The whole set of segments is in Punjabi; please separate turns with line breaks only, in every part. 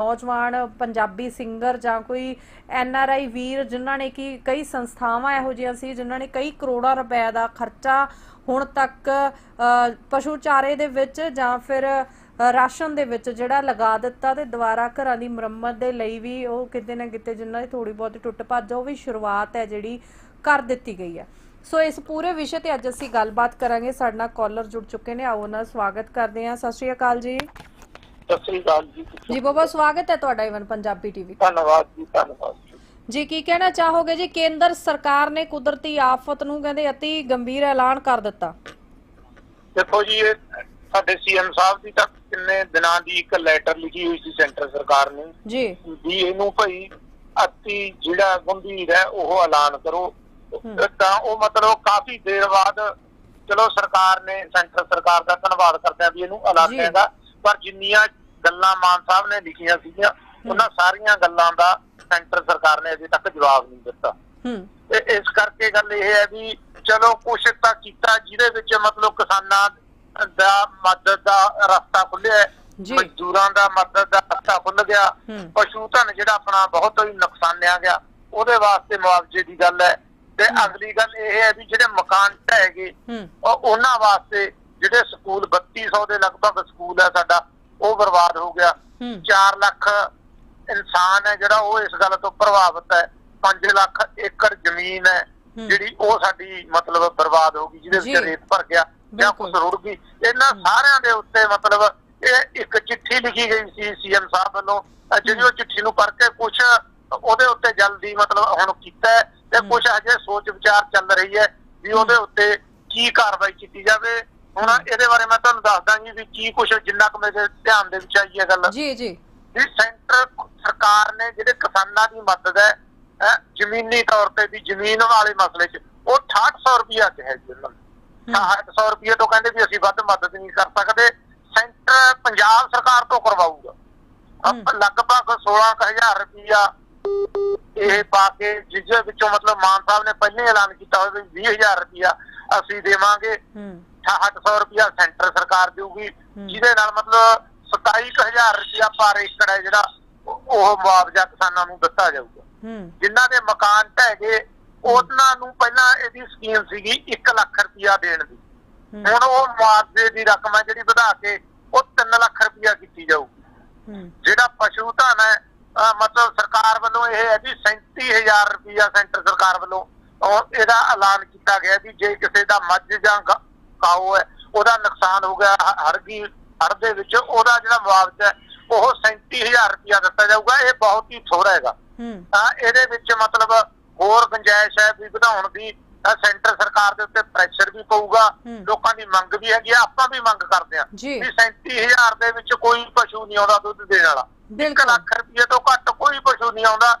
ਨੌਜਵਾਨ ਪੰਜਾਬੀ ਸਿੰਗਰ ਜਾਂ ਕੋਈ ਐਨ ਆਰ ਆਈ ਵੀਰ ਜਿਨ੍ਹਾਂ ਨੇ ਕਿ ਕਈ ਸੰਸਥਾਵਾਂ ਇਹੋ ਜਿਹੀਆਂ ਸੀ ਜਿਨ੍ਹਾਂ ਨੇ ਕਈ ਕਰੋੜਾਂ ਰੁਪਏ ਦਾ ਖਰਚਾ ਹੁਣ ਤੱਕ ਪਸ਼ੂ ਚਾਰੇ ਦੇ ਵਿੱਚ ਜਾਂ ਫਿਰ ਰਾਸ਼ਨ ਦੇ ਵਿੱਚ ਜਿਹੜਾ ਲਗਾ ਦਿੱਤਾ ਤੇ ਦੁਬਾਰਾ ਘਰਾਂ ਦੀ ਮੁਰੰਮਤ ਦੇ ਲਈ ਵੀ ਉਹ ਕਿਤੇ ਨਾ ਕਿਤੇ ਜਿਨ੍ਹਾਂ ਦੀ ਥੋੜੀ ਬਹੁਤੀ ਟੁੱਟ ਭੱਜ, ਉਹ ਵੀ ਸ਼ੁਰੂਆਤ ਹੈ ਜਿਹੜੀ ਕਰ ਦਿੱਤੀ ਗਈ ਹੈ। ਸੋ ਇਸ ਪੂਰੇ ਵਿਸ਼ੇ ਤੇ ਅੱਜ ਅਸੀਂ ਗੱਲਬਾਤ ਕਰਾਂਗੇ। ਸਾਡੇ ਨਾਲ ਕਾਲਰ ਜੁੜ ਚੁੱਕੇ ਨੇ। ਆਓ ਉਹਨਾਂ ਦਾ ਸਵਾਗਤ ਕਰਦੇ ਹਾਂ। ਸਤਿ ਸ਼੍ਰੀ ਅਕਾਲ ਜੀ।
ਸਤਿ ਸ੍ਰੀ ਅਕਾਲ ਜੀ
ਜੀ ਬਹੁਤ ਬਹੁਤ ਸਵਾਗਤ ਹੈ ਤੁਹਾਡਾ ਇਵਨ ਪੰਜਾਬੀ ਟੀਵੀ।
ਧੰਨਵਾਦ ਜੀ ਧੰਨਵਾਦ ਜੀ।
ਕੀ ਕਹਿਣਾ ਚਾਹੋਗੇ ਜੀ? ਕੇਂਦਰ ਸਰਕਾਰ ਨੇ ਕੁਦਰਤੀ ਆਫਤ ਨੂੰ ਕਹਿੰਦੇ ਅਤੀ ਗੰਭੀਰ ਐਲਾਨ ਕਰ ਦਿੱਤਾ।
ਦੇਖੋ ਜੀ ਇਹ ਸਾਡੇ ਸੀਐਮ ਸਾਹਿਬ ਦੀ ਤਾਂ ਕਿੰਨੇ ਦਿਨਾਂ ਦੀ ਇੱਕ ਲੈਟਰ ਲਿਖੀ ਹੋਈ ਸੀ ਸੈਂਟਰ ਸਰਕਾਰ ਨੇ।
ਜੀ।
ਵੀ ਇਹਨੂੰ ਭਾਈ ਅਤੀ ਜਿਹੜਾ ਗੰਭੀਰ ਹੈ ਉਹ ਐਲਾਨ ਕਰੋ। ਤਾਂ ਉਹ ਮਤਲਬ ਕਾਫੀ ਦੇਰ ਬਾਅਦ ਚਲੋ ਸਰਕਾਰ ਨੇ ਸੈਂਟਰ ਸਰਕਾਰ ਦਾ ਧੰਨਵਾਦ ਕਰਦੇ ਆ ਵੀ ਇਹਨੂੰ ਐਲਾਨੇਗਾ ਪਰ ਜਿੰਨੀਆਂ ਗੱਲਾਂ ਮਾਨ ਸਾਹਿਬ ਨੇ ਲਿਖੀਆਂ ਸੀਗੀਆਂ ਉਹਨਾਂ ਸਾਰੀਆਂ ਗੱਲਾਂ ਦਾ ਸੈਂਟਰ ਸਰਕਾਰ ਨੇ ਅਜੇ ਤੱਕ ਜਵਾਬ ਨਹੀਂ ਦਿੱਤਾ।
ਹੂੰ।
ਤੇ ਇਸ ਕਰਕੇ ਗੱਲ ਇਹ ਹੈ ਵੀ ਚਲੋ ਕੁਛ ਤਾਂ ਕੀਤਾ ਜਿਹਦੇ ਵਿੱਚ ਮਤਲਬ ਕਿਸਾਨਾਂ ਦਾ ਮਦਦ ਦਾ ਰਸਤਾ ਖੁੱਲਿਆ। ਮਜ਼ਦੂਰਾਂ ਦਾ ਮਦਦ ਦਾ ਰਸਤਾ ਖੁੱਲ ਗਿਆ। ਪਸ਼ੂ ਧਨ ਜਿਹੜਾ ਆਪਣਾ ਬਹੁਤ ਹੀ ਨੁਕਸਾਨਿਆ ਗਿਆ ਉਹਦੇ ਵਾਸਤੇ ਮੁਆਵਜ਼ੇ ਦੀ ਗੱਲ ਹੈ। ਤੇ ਅਗਲੀ ਗੱਲ ਇਹ ਹੈ ਵੀ ਜਿਹੜੇ ਮਕਾਨ ਢਹਿ ਗਏ ਉਹਨਾਂ ਵਾਸਤੇ ਜਿਹੜੇ ਸਕੂਲ 3200 ਦੇ ਲਗਭਗ ਸਕੂਲ ਹੈ ਸਾਡਾ ਉਹ ਬਰਬਾਦ ਹੋ ਗਿਆ।
ਹੂੰ।
4 ਲੱਖ ਇਨਸਾਨ ਹੈ ਜਿਹੜਾ ਉਹ ਇਸ ਗੱਲ ਤੋਂ ਪ੍ਰਭਾਵਿਤ ਹੈ। 5 ਲੱਖ ਏਕੜ ਜ਼ਮੀਨ ਹੈ। ਜਿਹੜੀ ਉਹ ਸਾਡੀ ਮਤਲਬ ਬਰਬਾਦ ਹੋ ਗਈ ਜਿਹਦੇ। ਵਿੱਚ ਰੇਤ ਭਰ ਗਿਆ ਜਾਂ। ਕੁਝ ਰੁੜ ਗਈ। ਇਹਨਾਂ ਸਾਰਿਆਂ ਦੇ ਉੱਤੇ ਮਤਲਬ ਇਹ ਇੱਕ ਚਿੱਠੀ ਲਿਖੀ ਗਈ ਸੀ ਸੀਐਮ ਸਾਹਿਬ ਵੱਲੋਂ। ਜਿਹੜੀ ਉਹ ਚਿੱਠੀ ਨੂੰ ਪੜ੍ਹ ਕੇ ਕੁਝ ਉਹਦੇ ਉੱਤੇ ਜਲਦੀ ਮਤਲਬ ਹੁਣ ਕੀਤਾ ਹੈ ਤੇ। ਕੁਝ ਅਜੇ ਸੋਚ ਵਿਚਾਰ ਚੱਲ ਰਹੀ ਹੈ ਵੀ ਉਹਦੇ ਉੱਤੇ ਕੀ ਕਾਰਵਾਈ ਕੀਤੀ ਜਾਵੇ। ਹੁਣ ਇਹਦੇ ਬਾਰੇ ਮੈਂ ਤੁਹਾਨੂੰ ਦੱਸਦਾ ਜੀ ਵੀ ਕੀ ਕੁਝ ਜਿੰਨਾ ਕੁ ਮੇਰੇ ਧਿਆਨ ਦੇ ਵਿੱਚ ਆਈ ਹੈ ਗੱਲ।
ਜੀ ਜੀ।
ਵੀ ਸੈਂਟਰ ਸਰਕਾਰ ਨੇ ਜਿਹੜੇ ਕਿਸਾਨਾਂ ਦੀ ਮਦਦ ਹੈ ਜ਼ਮੀਨੀ ਤੌਰ ਤੇ ਵੀ ਜ਼ਮੀਨ ਵਾਲੇ ਮਸਲੇ 'ਚ ਉਹ 6800 ਰੁਪਇਆ ਕਿਹਾ ਜੀ ਉਹਨਾਂ ਨੇ। 6800 ਰੁਪਏ ਤੋਂ ਕਹਿੰਦੇ ਵੀ ਅਸੀਂ ਵੱਧ ਮਦਦ ਨਹੀਂ ਕਰ ਸਕਦੇ ਸੈਂਟਰ ਪੰਜਾਬ ਸਰਕਾਰ ਤੋਂ ਕਰਵਾਊਗਾ। ਲਗਭਗ 16000 ਰੁਪਇਆ ਇਹ ਪਾ ਕੇ ਜਿਸ ਵਿੱਚੋਂ ਮਤਲਬ ਮਾਨ ਸਾਹਿਬ ਨੇ ਪਹਿਲੇ ਐਲਾਨ ਕੀਤਾ ਹੋਇਆ ਵੀ 20000 ਰੁਪਇਆ ਅਸੀਂ ਦੇਵਾਂਗੇ। 6800 ਰੁਪਇਆ ਸੈਂਟਰ ਸਰਕਾਰ ਦੇਊਗੀ। ਜਿਹਦੇ ਨਾਲ ਮਤਲਬ 27000 ਰੁਪਇਆ ਪਰ ਏਕੜ ਹੈ ਜਿਹੜਾ ਉਹ ਮੁਆਵਜ਼ਾ ਕਿਸਾਨਾਂ ਨੂੰ ਦਿੱਤਾ ਜਾਊਗਾ। ਜਿਨ੍ਹਾਂ ਦੇ ਮਕਾਨ ਢਹਿ ਗਏ ਉਹਨਾਂ ਨੂੰ ਪਹਿਲਾਂ ਇਹਦੀ ਸਕੀਮ ਸੀਗੀ 1 ਲੱਖ ਰੁਪਇਆ ਦੇਣ ਦੀ। ਹੁਣ ਉਹ ਮੁਆਵਜ਼ੇ ਦੀ ਰਕਮ ਹੈ ਜਿਹੜੀ ਵਧਾ ਕੇ ਉਹ 3 ਲੱਖ ਰੁਪਇਆ ਕੀਤੀ ਜਾਊਗੀ। ਜਿਹੜਾ ਪਸ਼ੂ ਧਨ ਹੈ ਮਤਲਬ ਸਰਕਾਰ ਵੱਲੋਂ ਇਹ ਹੈ ਵੀ 37000 ਰੁਪਇਆ ਸੈਂਟਰ ਸਰਕਾਰ ਵੱਲੋਂ ਉਹ ਇਹਦਾ ਐਲਾਨ ਕੀਤਾ ਗਿਆ ਵੀ ਜੇ ਕਿਸੇ ਦਾ ਮੱਝ ਜਾਂ ਕਾਓ ਹੈ ਉਹਦਾ ਨੁਕਸਾਨ ਹੋ ਗਿਆ ਹ- ਹੜ ਦੀ ਵਿੱਚ ਉਹਦਾ ਜਿਹੜਾ ਮੁਆਵਜ਼ਾ ਹੈ ਉਹ 37000 ਰੁਪਇਆ ਦਿੱਤਾ ਜਾਊਗਾ ਇਹ ਬਹੁਤ ਹੀ ਥੋੜਾ ਹੈਗਾ ਤਾਂ ਇਹਦੇ ਵਿੱਚ ਮਤਲਬ ਹੋਰ ਗੁੰਜਾਇਸ਼ ਹੈ ਵੀ ਵਧਾਉਣ ਦੀ ਸੈਂਟਰ ਸਰਕਾਰ ਦੇ ਉੱਤੇ ਪ੍ਰੈਸ਼ਰ ਵੀ ਪਊਗਾ। ਲੋਕਾਂ ਦੀ ਮੰਗ ਵੀ ਹੈਗੀ ਆ ਆਪਾਂ ਵੀ ਮੰਗ ਕਰਦੇ
ਜੀ।
ਵੀ 37000 ਦੇ ਵਿੱਚ ਕੋਈ ਪਸ਼ੂ ਨਹੀਂ ਆਉਂਦਾ ਦੁੱਧ ਦੇਣ ਵਾਲਾ 1
ਬਿਲਕੁਲ
ਲੱਖ ਰੁਪਏ ਤੋਂ ਘੱਟ ਕੋਈ ਪਸ਼ੂ ਨਹੀਂ ਆਉਂਦਾ।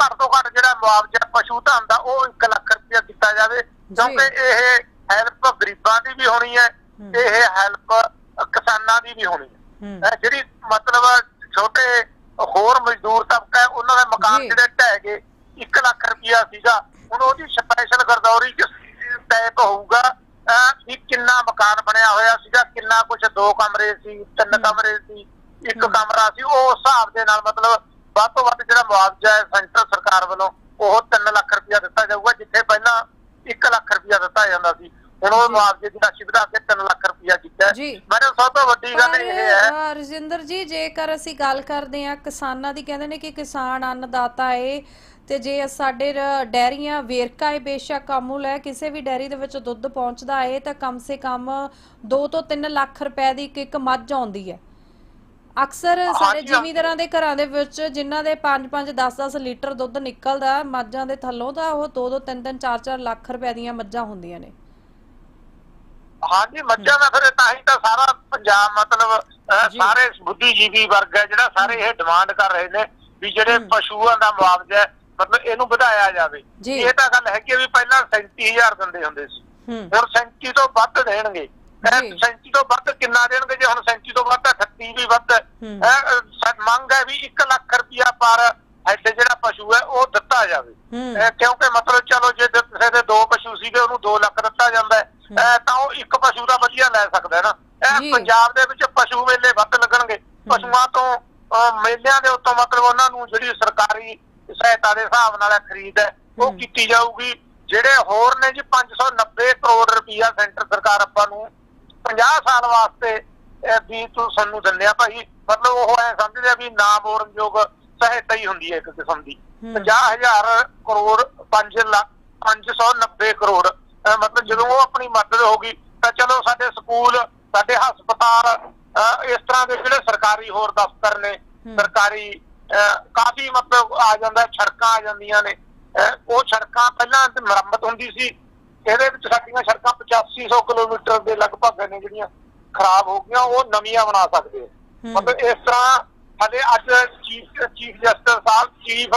ਘੱਟ ਤੋਂ ਘੱਟ ਜਿਹੜਾ ਮੁਆਵਜ਼ਾ ਪਸ਼ੂ ਧਨ ਦਾ ਉਹ 1 ਲੱਖ ਰੁਪਏ ਕੀਤਾ ਜਾਵੇ ਕਿਉਂਕਿ ਇਹ ਹੈਲਪ ਗਰੀਬਾਂ ਦੀ ਵੀ ਹੋਣੀ ਹੈ। ਤੇ ਇਹ ਹੈਲਪ ਕਿਸਾਨਾਂ ਦੀ ਵੀ ਹੋਣੀ ਹੈ ਜਿਹੜੀ ਮਤਲਬ ਛੋਟੇ ਹੋਰ ਮਜ਼ਦੂਰ ਤਬਕਾ ਹੈ ਉਹਨਾਂ ਦੇ ਮਕਾਨ। ਜਿਹੜੇ ਢਹਿ ਗਏ 1 ਲੱਖ ਰੁਪਇਆ ਸੀਗਾ ਹੁਣ ਉਹਦੀ ਸਪੈਸ਼ਲ ਗਰਦੌਰੀ ਚ ਤੈਅ ਹੋਊਗਾ ਵੀ ਕਿੰਨਾ ਮਕਾਨ ਬਣਿਆ ਹੋਇਆ ਸੀਗਾ ਕਿੰਨਾ ਕੁਝ ਦੋ ਕਮਰੇ ਸੀ ਤਿੰਨ। ਕਮਰੇ ਸੀ ਇੱਕ। ਕਮਰਾ ਸੀ ਉਹ ਹਿਸਾਬ ਦੇ ਨਾਲ ਮਤਲਬ ਵੱਧ ਤੋਂ ਵੱਧ ਜਿਹੜਾ ਮੁਆਵਜ਼ਾ ਹੈ ਸੈਂਟਰ ਸਰਕਾਰ ਵੱਲੋਂ ਉਹ 3 ਲੱਖ ਰੁਪਇਆ ਦਿੱਤਾ ਜਾਊਗਾ ਜਿੱਥੇ ਪਹਿਲਾਂ 1 ਲੱਖ ਰੁਪਇਆ ਦਿੱਤਾ ਜਾਂਦਾ ਸੀ ਹੁਣ ਉਹ। ਮੁਆਵਜ਼ੇ ਦੀ ਰਾਸ਼ੀ ਵਧਾ ਕੇ 3 ਲੱਖ ਰੁਪਇਆ ਕੀਤਾ। ਮੈਨੂੰ ਸਭ ਤੋਂ ਵੱਡੀ ਗੱਲ ਇਹ ਹੈ
ਰਜਿੰਦਰ ਜੀ ਜੇਕਰ ਅਸੀਂ ਗੱਲ ਕਰਦੇ ਹਾਂ ਕਿਸਾਨਾਂ ਦੀ ਕਹਿੰਦੇ ਨੇ ਕਿ ਕਿਸਾਨ ਅੰਨਦਾਤਾ ਏ ਤੇ ਜੇ ਸਾਡੇ ਡੈਰੀਆਂ ਵੇਰਕਾ ਏ ਬੇਸ਼ੱਕ ਅਮੁਲ ਹੈ ਕਿਸੇ ਵੀ ਡੈਰੀ ਦੇ ਵਿੱਚ ਦੁੱਧ ਪਹੁੰਚਦਾ ਏ ਤਾਂ ਕਮ ਸੇ ਕਮ 2 ਤੋਂ 3 ਲੱਖ ਰੁਪਏ ਦੀ ਇੱਕ ਇੱਕ ਮੱਝ ਆਉਂਦੀ ਹੈ ਅਕਸਰ
ਹਾਂਜੀ।
ਜ਼ਿਮੀਂਦਾਰਾਂ ਦੇ ਘਰਾਂ ਦੇ ਵਿੱਚ ਜਿਨ੍ਹਾਂ ਦੇ 5-5 10-10 ਲੀਟਰ ਦੁੱਧ ਨਿਕਲਦਾ ਮੱਝਾਂ ਦੇ ਥੱਲੋਂ ਤਾਂ ਉਹ 2-2 3-3 4-4 ਲੱਖ ਰੁਪਏ ਦੀਆਂ ਮੱਝਾਂ ਹੁੰਦੀਆਂ ਨੇ
ਹਾਂਜੀ ਮੱਝਾਂ ਦਾ ਫਿਰ ਤਾਂ ਹੀ ਤਾਂ ਸਾਰਾ ਪੰਜਾਬ ਮਤਲਬ। ਸਾਰੇ ਬੁੱਧੀਜੀਵੀ ਵਰਗ ਹੈ ਜਿਹੜਾ ਸਾਰੇ ਇਹ ਡਿਮਾਂਡ ਕਰ ਰਹੇ ਨੇ ਵੀ ਜਿਹੜੇ। ਪਸ਼ੂਆਂ ਦਾ ਮੁਆਵਜ਼ਾ ਮਤਲਬ ਇਹਨੂੰ ਵਧਾਇਆ ਜਾਵੇ। ਇਹ ਤਾਂ ਗੱਲ ਹੈ ਕਿ ਵੀ ਪਹਿਲਾਂ 37000 ਦਿੰਦੇ ਹੁੰਦੇ ਸੀ ਹੁਣ 37 ਤੋਂ ਵੱਧ ਦੇਣਗੇ 37 ਤੋਂ ਵੱਧ ਕਿੰਨਾ ਦੇਣਗੇ ਜੇ ਹੁਣ 37 ਤੋਂ ਵੱਧ ਤਾਂ 38 ਵੀ ਵੱਧ ਮੰਗ ਹੈ ਵੀ 1 ਲੱਖ ਰੁਪਇਆ ਪਰ ਇੱਥੇ ਜਿਹੜਾ ਪਸ਼ੂ ਹੈ ਉਹ ਦਿੱਤਾ ਜਾਵੇ। ਕਿਉਂਕਿ ਮਤਲਬ ਚਲੋ ਜੇ ਕਿਸੇ ਦੇ ਦੋ ਪਸ਼ੂ ਸੀਗੇ ਉਹਨੂੰ 2 ਲੱਖ ਦਿੱਤਾ ਜਾਂਦਾ ਤਾਂ ਉਹ ਇੱਕ ਪਸ਼ੂ ਦਾ ਵਧੀਆ ਲੈ ਸਕਦਾ ਹੈ ਨਾ। ਇਹ ਪੰਜਾਬ ਦੇ ਵਿੱਚ ਪਸ਼ੂ ਮੇਲੇ ਵੱਧ ਲੱਗਣਗੇ। ਪਸ਼ੂਆਂ ਤੋਂ ਮੇਲਿਆਂ ਦੇ ਉੱਤੋਂ ਮਤਲਬ ਉਹਨਾਂ ਨੂੰ ਜਿਹੜੀ ਸਰਕਾਰੀ ਸਹਾਇਤਾ ਦੇ ਹਿਸਾਬ ਨਾਲ ਖਰੀਦ ਹੈ ਉਹ। ਕੀਤੀ ਜਾਊਗੀ। ਜਿਹੜੇ ਹੋਰ ਨੇ ਜੀ 590 ਕਰੋੜ ਰੁਪਈਆ ਸੈਂਟਰ ਸਰਕਾਰ ਆਪਾਂ ਨੂੰ 50 ਸਾਲ ਵਾਸਤੇ ਵੀ ਤੂੰ ਸਾਨੂੰ ਦਿੰਦੇ ਆ ਭਾਈ। ਮਤਲਬ ਉਹ ਐ ਸਮਝਦੇ ਆ ਵੀ ਨਾ ਮੋੜਨਯੋਗ ਸਹਾਇਤਾ ਹੀ ਹੁੰਦੀ ਹੈ ਇੱਕ ਕਿਸਮ ਦੀ।
ਹਮ।
50000 ਕਰੋੜ 5 ਲੱਖ 590 ਕਰੋੜ। ਮਤਲਬ ਜਦੋਂ ਉਹ ਆਪਣੀ ਮਦਦ ਹੋਗੀ ਤਾਂ ਚਲੋ ਸਾਡੇ ਸਕੂਲ ਸਾਡੇ ਹਸਪਤਾਲ ਇਸ ਤਰ੍ਹਾਂ ਦੇ ਜਿਹੜੇ ਸਰਕਾਰੀ ਹੋਰ ਦਫ਼ਤਰ ਨੇ। ਸਰਕਾਰੀ ਕਾਫੀ ਮਤਲਬ ਆ ਜਾਂਦਾ ਸੜਕਾਂ ਆ ਜਾਂਦੀਆਂ ਨੇ। ਉਹ ਸੜਕਾਂ ਪਹਿਲਾਂ ਮੁਰੰਮਤ ਹੁੰਦੀ ਸੀ। ਇਹਦੇ ਵਿੱਚ ਸਾਡੀਆਂ ਸੜਕਾਂ 8500 ਕਿਲੋਮੀਟਰ ਦੇ ਲਗਭਗ ਨੇ ਜਿਹੜੀਆਂ ਖਰਾਬ ਹੋ ਗਈਆਂ ਉਹ ਨਵੀਆਂ ਬਣਾ ਸਕਦੇ
ਹਮ।
ਮਤਲਬ ਇਸ ਤਰ੍ਹਾਂ ਹਲੇ ਅੱਜ ਚੀਫ ਚੀਫ ਜਸਟਿਸ ਸਾਹਿਬ ਚੀਫ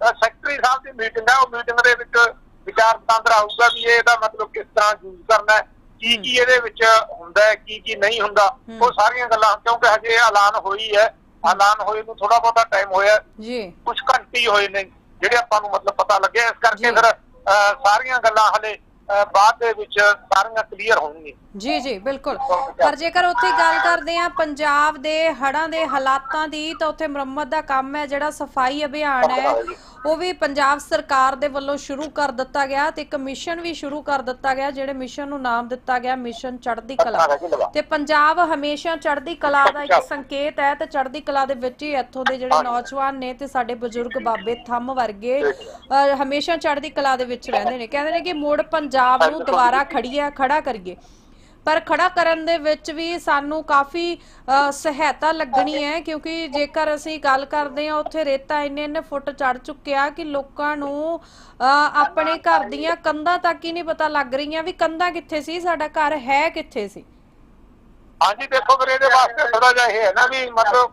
ਸੈਕਟਰੀ ਸਾਹਿਬ ਦੀ ਮੀਟਿੰਗ ਹੈ ਉਹ ਮੀਟਿੰਗ ਦੇ ਵਿੱਚ ਵਿਚਾਰ ਵਟਾਂਦਰਾ ਆਊਗਾ ਵੀ ਇਹਦਾ ਮਤਲਬ ਕਿਸ ਤਰ੍ਹਾਂ ਯੂਜ਼ ਕਰਨਾ ਹੈ ਕੀ ਕੀ ਇਹਦੇ ਵਿੱਚ ਹੁੰਦਾ ਹੈ ਕੀ ਕੀ ਨਹੀਂ ਹੁੰਦਾ। ਉਹ ਸਾਰੀਆਂ ਗੱਲਾਂ ਕਿਉਂਕਿ ਹਜੇ ਐਲਾਨ ਹੋਈ ਹੈ ਐਲਾਨ ਹੋਏ ਨੂੰ ਥੋੜਾ ਬਹੁਤਾ ਟਾਈਮ ਹੋਇਆ
ਜੀ
ਕੁਝ ਘੰਟੇ ਹੀ ਹੋਏ ਨੇ ਜਿਹੜੇ ਆਪਾਂ ਨੂੰ ਮਤਲਬ ਪਤਾ ਲੱਗਿਆ ਇਸ ਕਰਕੇ। ਫਿਰ ਸਾਰੀਆਂ ਗੱਲਾਂ ਹਲੇ ਬਾਅਦ ਦੇ ਵਿੱਚ ਸਾਰੀਆਂ ਕਲੀਅਰ ਹੋਣਗੀਆਂ।
ਜੀ ਜੀ ਬਿਲਕੁਲ। ਪਰ ਜੇਕਰ ਉੱਥੇ ਗੱਲ ਕਰਦੇ ਆ ਪੰਜਾਬ ਦੇ ਹੜ੍ਹਾਂ ਦੇ ਹਾਲਾਤਾਂ ਦੀ ਤਾਂ ਉੱਥੇ ਮੁਰੰਮਤ ਦਾ ਕੰਮ ਹੈ ਜਿਹੜਾ ਸਫ਼ਾਈ ਅਭਿਆਨ ਹੈ। ਉਹ ਵੀ ਪੰਜਾਬ ਸਰਕਾਰ ਦੇ ਵੱਲੋਂ ਸ਼ੁਰੂ ਕਰ ਦਿੱਤਾ ਗਿਆ ਤੇ ਇੱਕ ਮਿਸ਼ਨ ਵੀ ਸ਼ੁਰੂ ਕਰ ਦਿੱਤਾ ਗਿਆ ਜਿਹੜੇ ਮਿਸ਼ਨ ਨੂੰ ਨਾਮ ਦਿੱਤਾ ਗਿਆ ਮਿਸ਼ਨ ਚੜ੍ਹਦੀ ਕਲਾ। ਤੇ ਪੰਜਾਬ ਹਮੇਸ਼ਾ ਚੜ੍ਹਦੀ ਕਲਾ ਦਾ ਇੱਕ ਸੰਕੇਤ ਹੈ ਤੇ ਚੜ੍ਹਦੀ ਕਲਾ ਦੇ ਵਿੱਚ ਹੀ ਇੱਥੋਂ ਦੇ ਜਿਹੜੇ ਨੌਜਵਾਨ ਨੇ ਤੇ ਸਾਡੇ ਬਜ਼ੁਰਗ ਬਾਬੇ ਥੰਮ ਵਰਗੇ ਹਮੇਸ਼ਾ ਚੜ੍ਹਦੀ ਕਲਾ ਦੇ ਵਿੱਚ ਰਹਿੰਦੇ ਨੇ। ਕਹਿੰਦੇ ਨੇ ਕਿ ਮੁੜ ਪੰਜਾਬ ਨੂੰ ਦੁਬਾਰਾ ਖੜੀਆ ਖੜਾ ਕਰੀਏ। ਪਰ ਖੜਾ ਕਰਨ ਦੇ ਵਿੱਚ ਵੀ ਸਾਨੂੰ ਕਾਫੀ ਸਹਾਇਤਾ ਲੱਗਣੀ ਹੈ ਕਿਉਂਕਿ ਜੇਕਰ ਅਸੀਂ ਗੱਲ ਕਰਦੇ ਹਾਂ ਉੱਥੇ ਰੇਤਾ ਇੰਨੇ ਇੰਨੇ ਫੁੱਟ ਚੜ ਚੁੱਕਿਆ ਕਿ ਲੋਕਾਂ ਨੂੰ ਆਪਣੇ ਘਰ ਦੀਆਂ ਕੰਧਾਂ ਤੱਕ ਹੀ ਨਹੀਂ ਪਤਾ ਲੱਗ ਰਹੀਆਂ ਵੀ ਕੰਧਾਂ ਕਿੱਥੇ ਸੀ ਸਾਡਾ ਘਰ ਹੈ ਕਿੱਥੇ ਸੀ।
ਹਾਂਜੀ ਦੇਖੋ ਫਿਰ ਇਹਦੇ ਵਾਸਤੇ ਥੋੜਾ ਜਿਹਾ ਇਹ ਹੈ ਨਾ ਵੀ ਮਤਲਬ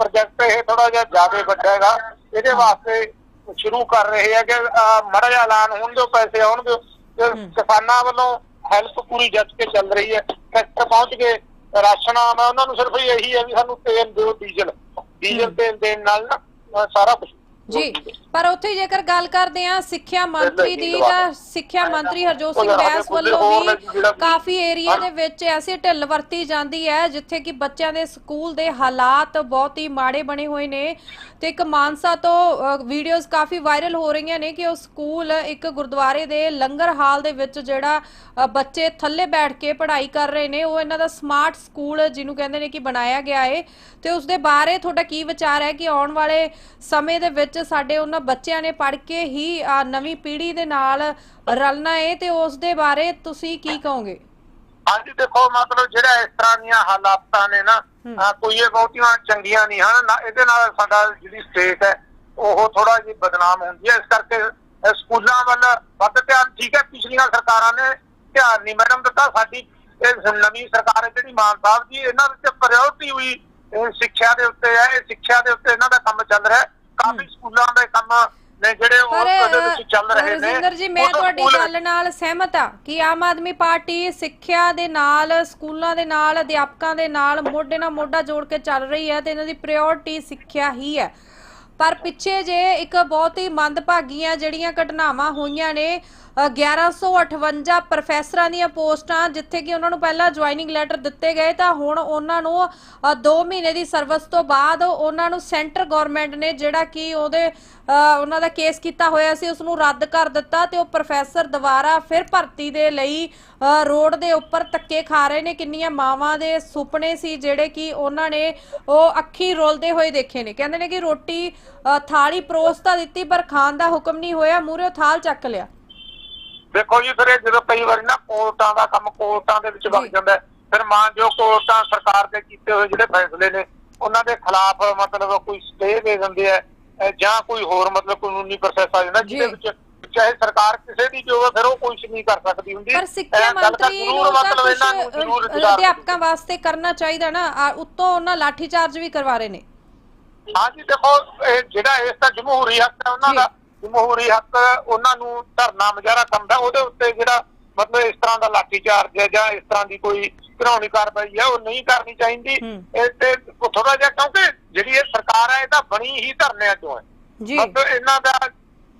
ਪ੍ਰੋਜੈਕਟ ਇਹ ਥੋੜਾ ਜਿਹਾ ਜ਼ਿਆਦਾ ਵੱਡਾ ਹੈਗਾ। ਇਹਦੇ ਵਾਸਤੇ ਸ਼ੁਰੂ ਕਰ ਰਹੇ ਆ ਕਿ ਮੜਾ ਐਲਾਨ ਹੋਣ ਦਿਓ ਪੈਸੇ ਆਉਣਗੇ ਤੇ ਕਿਸਾਨਾਂ ਵੱਲੋਂ ਹੈਲਪ ਪੂਰੀ ਜੱਜ ਕੇ ਚੱਲ ਰਹੀ ਹੈ। ਸੈਕਟਰ ਪਹੁੰਚ ਕੇ ਰਾਸ਼ਨ ਉਹਨਾਂ ਨੂੰ ਸਿਰਫ ਇਹੀ ਹੈ ਵੀ ਸਾਨੂੰ ਤੇਲ ਦਿਓ ਡੀਜ਼ਲ। ਡੀਜ਼ਲ ਤੇਲ ਦੇਣ ਨਾਲ ਨਾ ਸਾਰਾ ਕੁਝ
ਜੀ ਪਰ ਉੱਥੇ ਜੇਕਰ ਗੱਲ ਕਰਦੇ ਆ ਸਿੱਖਿਆ ਮੰਤਰੀ ਦੀ ਤਾਂ ਸਿੱਖਿਆ ਮੰਤਰੀ ਹਰਜੋਤ ਸਿੰਘ ਬੈਂਸ ਵੱਲੋਂ ਵੀ ਕਾਫੀ ਏਰੀਆ ਦੇ ਵਿੱਚ ਐਸੀ ਢਿੱਲ ਵਰਤੀ ਜਾਂਦੀ ਹੈ ਜਿੱਥੇ ਕਿ ਬੱਚਿਆਂ ਦੇ ਸਕੂਲ ਦੇ ਹਾਲਾਤ ਬਹੁਤ ਹੀ ਮਾੜੇ ਬਣੇ ਹੋਏ ਨੇ ਤੇ ਇੱਕ ਮਾਨਸਾ ਤੋਂ ਵੀਡੀਓਜ਼ ਕਾਫੀ ਵਾਇਰਲ ਹੋ ਰਹੀਆਂ ਨੇ ਕਿ ਉਹ ਸਕੂਲ ਇੱਕ ਗੁਰਦੁਆਰੇ ਦੇ ਲੰਗਰ ਹਾਲ ਦੇ ਵਿੱਚ ਜਿਹੜਾ ਬੱਚੇ ਥੱਲੇ ਬੈਠ ਕੇ ਪੜ੍ਹਾਈ ਕਰ ਰਹੇ ਨੇ ਉਹ ਇਹਨਾਂ ਦਾ ਸਮਾਰਟ ਸਕੂਲ ਜਿਹਨੂੰ ਕਹਿੰਦੇ ਨੇ ਕਿ ਬਣਾਇਆ ਗਿਆ ਹੈ ਤੇ ਉਸ ਦੇ ਬਾਰੇ ਤੁਹਾਡਾ ਕੀ ਵਿਚਾਰ ਹੈ ਕਿ ਆਉਣ ਵਾਲੇ ਸਮੇਂ ਦੇ ਵਿੱਚ ਸਾਡੇ ਉਹਨਾਂ ਬੱਚਿਆਂ ਨੇ ਪੜ੍ਹ ਕੇ ਹੀ ਨਵੀਂ ਪੀੜ੍ਹੀ ਦੇ ਨਾਲ ਰਲਣਾ ਹੈ ਤੇ ਉਸ ਦੇ ਬਾਰੇ ਤੁਸੀਂ ਕੀ ਕਹੋਗੇ?
ਹਾਂਜੀ ਦੇਖੋ ਮਤਲਬ ਜਿਹੜਾ ਇਸ ਤਰ੍ਹਾਂ ਦੀਆਂ ਹਾਲਾਤਾਂ ਨੇ ਨਾ ਕੋਈ ਇਹ ਬਹੁਤੀਆਂ ਚੰਗੀਆਂ ਨਹੀਂ ਹਨ ਇਹਦੇ ਨਾਲ ਸਾਡਾ ਜਿਹੜੀ ਸਟੇਟ ਹੈ ਉਹ ਥੋੜਾ ਜਿਹੀ ਬਦਨਾਮ ਹੁੰਦੀ ਹੈ। ਇਸ ਕਰਕੇ ਸਕੂਲਾਂ ਵੱਲ ਵੱਧ ਧਿਆਨ ਠੀਕ ਹੈ ਪਿਛਲੀਆਂ ਸਰਕਾਰਾਂ ਨੇ ਧਿਆਨ ਨਹੀਂ ਮੈਡਮ ਦਿੱਤਾ। ਸਾਡੀ ਇਹ ਨਵੀਂ ਸਰਕਾਰ ਹੈ ਜਿਹੜੀ ਮਾਨ ਸਾਹਿਬ ਜੀ ਇਹਨਾਂ ਵਿੱਚ ਪ੍ਰਾਇੋਰਟੀ ਹੋਈ ਸਿੱਖਿਆ ਦੇ ਉੱਤੇ ਹੈ ਇਹ ਸਿੱਖਿਆ ਦੇ ਉੱਤੇ ਇਹਨਾਂ ਦਾ ਕੰਮ ਚੱਲ ਰਿਹਾ ਹੈ। ਕਾਫੀ ਸਕੂਲਾਂ ਦੇ ਕੰਮ ਨੇ ਜਿਹੜੇ ਉਹਦੇ ਵਿੱਚ ਚੱਲ ਰਹੇ ਨੇ।
ਰਜਿੰਦਰ ਜੀ ਮੈਂ ਤੁਹਾਡੀ ਗੱਲ ਨਾਲ ਸਹਿਮਤ ਆ ਕਿ ਆਮ ਆਦਮੀ ਪਾਰਟੀ ਸਿੱਖਿਆ ਦੇ ਨਾਲ ਸਕੂਲਾਂ ਦੇ ਨਾਲ ਅਧਿਆਪਕਾਂ ਦੇ ਨਾਲ ਮੋਢੇ ਨਾਲ ਮੋਢਾ ਜੋੜ ਕੇ ਚੱਲ ਰਹੀ ਹੈ ਤੇ ਇਹਨਾਂ ਦੀ ਪ੍ਰਾਇੋਰਟੀ ਸਿੱਖਿਆ ਹੀ ਹੈ। ਪਰ ਪਿੱਛੇ ਜੇ ਇੱਕ ਬਹੁਤ ਹੀ ਮੰਦਭਾਗੀਆਂ ਜਿਹੜੀਆਂ ਘਟਨਾਵਾਂ ਹੋਈਆਂ ਨੇ 1158 ਪ੍ਰੋਫੈਸਰਾਂ ਦੀਆਂ ਪੋਸਟਾਂ, ਜਿੱਥੇ ਕਿ ਉਹਨਾਂ ਨੂੰ ਪਹਿਲਾਂ ਜੁਆਇਨਿੰਗ ਲੈਟਰ ਦਿੱਤੇ ਗਏ, ਤਾਂ ਹੁਣ ਉਹਨਾਂ ਨੂੰ 2 ਮਹੀਨੇ ਦੀ ਸਰਵਿਸ ਤੋਂ ਬਾਅਦ ਉਹਨਾਂ ਨੂੰ ਸੈਂਟਰ ਗਵਰਨਮੈਂਟ ਨੇ ਜਿਹੜਾ ਕਿ ਉਹਦੇ ਉਹਨਾਂ ਦਾ ਕੇਸ ਕੀਤਾ ਹੋਇਆ ਸੀ, ਉਸ ਨੂੰ ਰੱਦ ਕਰ ਦਿੱਤਾ ਤੇ ਉਹ ਪ੍ਰੋਫੈਸਰ ਦੁਬਾਰਾ ਫਿਰ ਭਰਤੀ ਦੇ ਲਈ ਰੋਡ ਦੇ ਉੱਪਰ ਧੱਕੇ ਖਾ ਰਹੇ ਨੇ। ਕਿੰਨੀਆਂ ਮਾਵਾਂ ਦੇ ਸੁਪਨੇ ਸੀ ਜਿਹੜੇ ਕਿ ਉਹਨਾਂ ਨੇ ਉਹ ਅੱਖੀ ਰੋਲਦੇ ਹੋਏ ਦੇਖੇ ਨੇ। ਕਹਿੰਦੇ ਨੇ ਕਿ ਰੋਟੀ ਥਾਲੀ ਪਰੋਸਤਾ ਦਿੱਤੀ, ਪਰ ਖਾਣ ਦਾ ਹੁਕਮ ਨਹੀਂ ਹੋਇਆ, ਮੂਹਰੇ ਥਾਲ ਚੱਕ ਲਿਆ।
ਦੇਖੋ ਜੀ ਫਿਰ ਇਹ ਜਦੋਂ ਕਈ ਵਾਰੀ ਨਾ ਕੋਰਟਾਂ ਦਾ ਕੰਮ ਕੋਰਟਾਂ ਦੇ ਵਿੱਚ ਵਗ
ਜੀ।
ਜਾਂਦਾ ਹੈ, ਫਿਰ ਮਾਨ ਜੋ ਕੋਰਟਾਂ ਸਰਕਾਰ ਦੇ ਕੀਤੇ ਹੋਏ ਜਿਹੜੇ ਫੈਸਲੇ ਨੇ ਉਹਨਾਂ ਦੇ ਖਿਲਾਫ ਮਤਲਬ ਕੋਈ ਸਟੇ ਦੇ ਦਿੰਦੇ ਆ ਜਾਂ ਕੋਈ ਹੋਰ ਮਤਲਬ ਕਾਨੂੰਨੀ ਪ੍ਰੋਸੈਸ ਆ ਜਾਂਦਾ ਜਿਹਦੇ
ਜੀ।
ਵਿੱਚ ਚਾਹੇ ਸਰਕਾਰ ਕਿਸੇ ਦੀ ਵੀ ਹੋਵੇ ਫਿਰ ਉਹ ਕੁਝ ਨਹੀਂ ਕਰ ਸਕਦੀ ਹੁੰਦੀ
ਪਰ ਸਿੱਖਿਆ ਮੰਤਰੀ
ਜ਼ਰੂਰ
ਨੂੰ
ਮਤਲਬ ਇਹਨਾਂ ਨੂੰ ਜ਼ਰੂਰ
ਅਧਿਆਪਕਾਂ ਵਾਸਤੇ ਕਰਨਾ ਚਾਹੀਦਾ ਨਾ ਉੱਤੋਂ ਉਹਨਾਂ ਲਾਠੀ ਚਾਰਜ ਵੀ ਕਰਵਾ ਰਹੇ ਨੇ
ਹਾਂਜੀ ਦੇਖੋ ਇਹ ਜਿਹੜਾ ਇਸ ਦਾ ਜਮਹੂਰੀ ਹੱਕ ਹੈ ਉਹਨਾਂ
ਜੀ।
ਦਾ ਜਮਹੂਰੀ ਹੱਕ ਉਹਨਾਂ ਨੂੰ ਧਰਨਾ ਮੁਜ਼ਾਹਰਾ ਕਰਦਾ ਉਹਦੇ ਉੱਤੇ ਜਿਹੜਾ ਮਤਲਬ ਇਸ ਤਰ੍ਹਾਂ ਦਾ ਲਾਠੀ ਚਾਰਜ ਹੈ ਜਾਂ ਇਸ ਤਰ੍ਹਾਂ ਦੀ ਕੋਈ ਘਿਨਾਉਣੀ ਕਾਰਵਾਈ ਹੈ ਉਹ ਨਹੀਂ ਕਰਨੀ ਚਾਹੀਦੀ। ਇਹ ਤੇ ਥੋੜਾ ਜਿਹਾ ਕਿਉਂਕਿ ਜਿਹੜੀ ਇਹ ਸਰਕਾਰ ਹੈ ਇਹ ਤਾਂ ਬਣੀ ਹੀ ਧਰਨਿਆਂ ਚੋਂ ਹੈ
ਜੀ
ਮਤਲਬ ਇਹਨਾਂ ਦਾ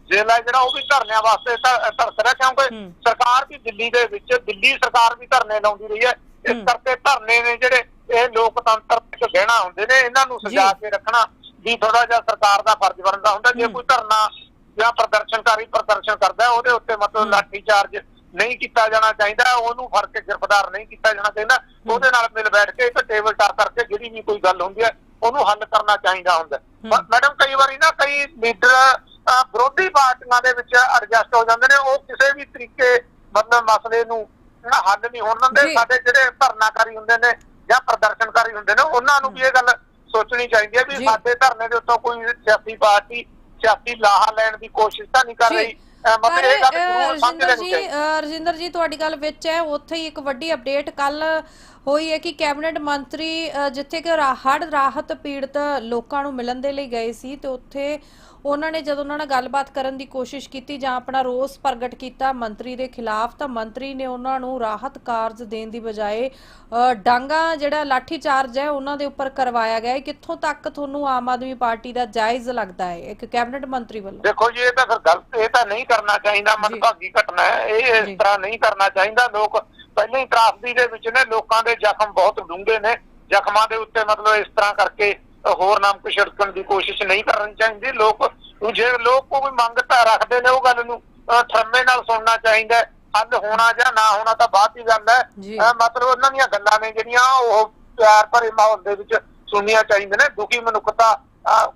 ਜੇਲਾ ਜਿਹੜਾ ਉਹ ਵੀ ਧਰਨਿਆਂ ਵਾਸਤੇ ਧ- ਧਰਤ ਰਿਹਾ ਕਿਉਂਕਿ। ਸਰਕਾਰ ਵੀ ਦਿੱਲੀ ਦੇ ਵਿੱਚ ਦਿੱਲੀ ਸਰਕਾਰ ਵੀ ਧਰਨੇ ਲਾਉਂਦੀ ਰਹੀ ਹੈ ਇਸ। ਕਰਕੇ ਧਰਨੇ ਨੇ ਜਿਹੜੇ ਇਹ ਲੋਕਤੰਤਰ ਵਿੱਚ ਗਹਿਣਾ ਹੁੰਦੇ ਨੇ ਇਹਨਾਂ ਨੂੰ ਸਜਾ। ਕੇ ਰੱਖਣਾ ਵੀ ਥੋੜਾ ਜਿਹਾ ਸਰਕਾਰ ਦਾ ਫਰਜ਼ ਬਣਦਾ ਹੁੰਦਾ ਜੇ। ਕੋਈ ਧਰਨਾ ਜਾਂ ਪ੍ਰਦਰਸ਼ਨਕਾਰੀ ਪ੍ਰਦਰਸ਼ਨ ਕਰਦਾ ਉਹਦੇ ਉੱਤੇ ਮਤਲਬ। ਲਾਠੀ ਚਾਰਜ ਨਹੀਂ ਕੀਤਾ ਜਾਣਾ ਚਾਹੀਦਾ ਉਹਨੂੰ ਫੜ ਕੇ ਗ੍ਰਿਫਤਾਰ ਨਹੀਂ ਕੀਤਾ ਜਾਣਾ ਚਾਹੀਦਾ ਉਹਦੇ ਨਾਲ ਮਿਲ ਬੈਠ ਕੇ ਇੱਕ ਟੇਬਲ ਟਾਕ ਕਰਕੇ ਜਿਹੜੀ ਵੀ ਕੋਈ ਗੱਲ ਹੁੰਦੀ ਹੈ ਉਹਨੂੰ ਹੱਲ ਕਰਨਾ ਚਾਹੀਦਾ ਹੁੰਦਾ। ਪਰ ਮੈਡਮ ਕਈ ਵਾਰੀ ਨਾ ਕਈ ਲੀਡਰ ਵਿਰੋਧੀ ਪਾਰਟੀਆਂ ਦੇ ਵਿੱਚ ਐਡਜਸਟ ਹੋ ਜਾਂਦੇ ਨੇ ਉਹ ਕਿਸੇ ਵੀ ਤਰੀਕੇ ਮਤਲਬ ਮਸਲੇ ਨੂੰ ਨਾ ਹੱਲ ਨਹੀਂ ਹੋਣ ਦਿੰਦੇ। ਸਾਡੇ ਜਿਹੜੇ ਧਰਨਾਕਾਰੀ ਹੁੰਦੇ ਨੇ ਜਾਂ ਪ੍ਰਦਰਸ਼ਨਕਾਰੀ ਹੁੰਦੇ ਨੇ ਉਹਨਾਂ ਨੂੰ ਵੀ ਇਹ ਗੱਲ ਸੋਚਣੀ ਚਾਹੀਦੀ ਹੈ ਵੀ। ਸਾਡੇ ਧਰਨੇ ਦੇ ਉੱਤੋਂ ਕੋਈ ਸਿਆਸੀ ਪਾਰਟੀ ਸਿਆਸੀ ਲਾਹਾ ਲੈਣ ਦੀ ਕੋਸ਼ਿਸ਼ ਤਾਂ ਨਹੀਂ ਕਰ। ਰਹੀ ਮਤਲਬ ਇਹ ਗੱਲ ਜ਼ਰੂਰ ਸਮਝ ਲੈਣੀ ਚਾਹੀਦੀ
ਰਜਿੰਦਰ ਜੀ ਤੁਹਾਡੀ ਗੱਲ ਵਿੱਚ ਹੈ ਉੱਥੇ ਹੀ ਇੱਕ ਵੱਡੀ ਅਪਡੇਟ ਕੱਲ ਹੋਈ ਹੈ ਕਿ ਕੈਬਨਿਟ ਮੰਤਰੀ ਜਿੱਥੇ ਕਿ ਹੜ੍ਹ ਰਾਹਤ ਪੀੜਤ ਲੋਕਾਂ ਨੂੰ ਮਿਲਣ ਦੇ ਲਈ ਗਏ ਸੀ ਤੇ ਉੱਥੇ ਉਹਨਾਂ ਨੇ ਜਦੋਂ ਉਹਨਾਂ ਨਾਲ ਗੱਲਬਾਤ ਕਰਨ ਦੀ ਕੋਸ਼ਿਸ਼ ਕੀਤੀ ਜਾਂ ਆਪਣਾ ਰੋਸ ਪ੍ਰਗਟ ਕੀਤਾ ਮੰਤਰੀ ਦੇ ਖਿਲਾਫ ਤਾਂ ਮੰਤਰੀ ਨੇ ਉਹਨਾਂ ਨੂੰ ਰਾਹਤ ਕਾਰਜ ਦੇਣ ਦੀ ਬਜਾਏ ਡਾਂਗਾ ਜਿਹੜਾ ਲਾਠੀ ਚਾਰਜ ਹੈ ਉਹਨਾਂ ਦੇ ਉੱਪਰ ਕਰਵਾਇਆ ਗਿਆ ਹੈ। ਕਿੱਥੋਂ ਤੱਕ ਤੁਹਾਨੂੰ ਆਮ ਆਦਮੀ ਪਾਰਟੀ ਦਾ ਜਾਇਜ਼ ਲੱਗਦਾ ਹੈ? ਇੱਕ ਕੈਬਨਿਟ ਮੰਤਰੀ ਵੱਲੋਂ।
ਦੇਖੋ ਜੀ ਇਹ ਤਾਂ ਫਿਰ ਗਲਤ ਇਹ ਤਾਂ ਨਹੀਂ ਕਰਨਾ ਚਾਹੀਦਾ ਮਨਭਾਗੀ ਘਟਨਾ ਹੈ। ਇਹ। ਇਸ ਤਰ੍ਹਾਂ ਨਹੀਂ ਕਰਨਾ ਚਾਹੀਦਾ। ਲੋਕ ਪਹਿਲਾਂ ਤਰਾਸਦੀ ਦੇ ਵਿੱਚ ਨੇ ਲੋਕਾਂ ਦੇ ਜ਼ਖਮ ਬਹੁਤ ਡੂੰਘੇ ਨੇ। ਜ਼ਖਮਾਂ ਦੇ ਉੱਤੇ ਮਤਲਬ ਇਸ ਤਰ੍ਹਾਂ ਕਰਕੇ ਹੋਰ ਨਾਮ ਕੁ ਛਿੜਕਣ ਦੀ ਕੋਸ਼ਿਸ਼ ਨਹੀਂ ਕਰਨੀ ਚਾਹੀਦੀ। ਲੋਕ ਜੇ ਲੋਕ ਕੋਈ ਮੰਗ ਤਾਂ ਰੱਖਦੇ ਨੇ ਉਹ ਗੱਲ ਨੂੰ ਠਰਮੇ ਨਾਲ ਸੁਣਨਾ ਚਾਹੀਦਾ। ਹੱਲ ਹੋਣਾ ਜਾਂ ਨਾ ਹੋਣਾ ਤਾਂ ਬਾਅਦ ਦੀ ਗੱਲ ਹੈ। ਮਤਲਬ ਉਹਨਾਂ ਦੀਆਂ ਗੱਲਾਂ ਨੇ ਜਿਹੜੀਆਂ ਉਹ ਪਿਆਰ ਭਰੇ ਮਾਹੌਲ ਦੇ ਵਿੱਚ ਸੁਣਨੀਆਂ ਚਾਹੀਦੀਆਂ ਨੇ। ਦੁਖੀ ਮਨੁੱਖਤਾ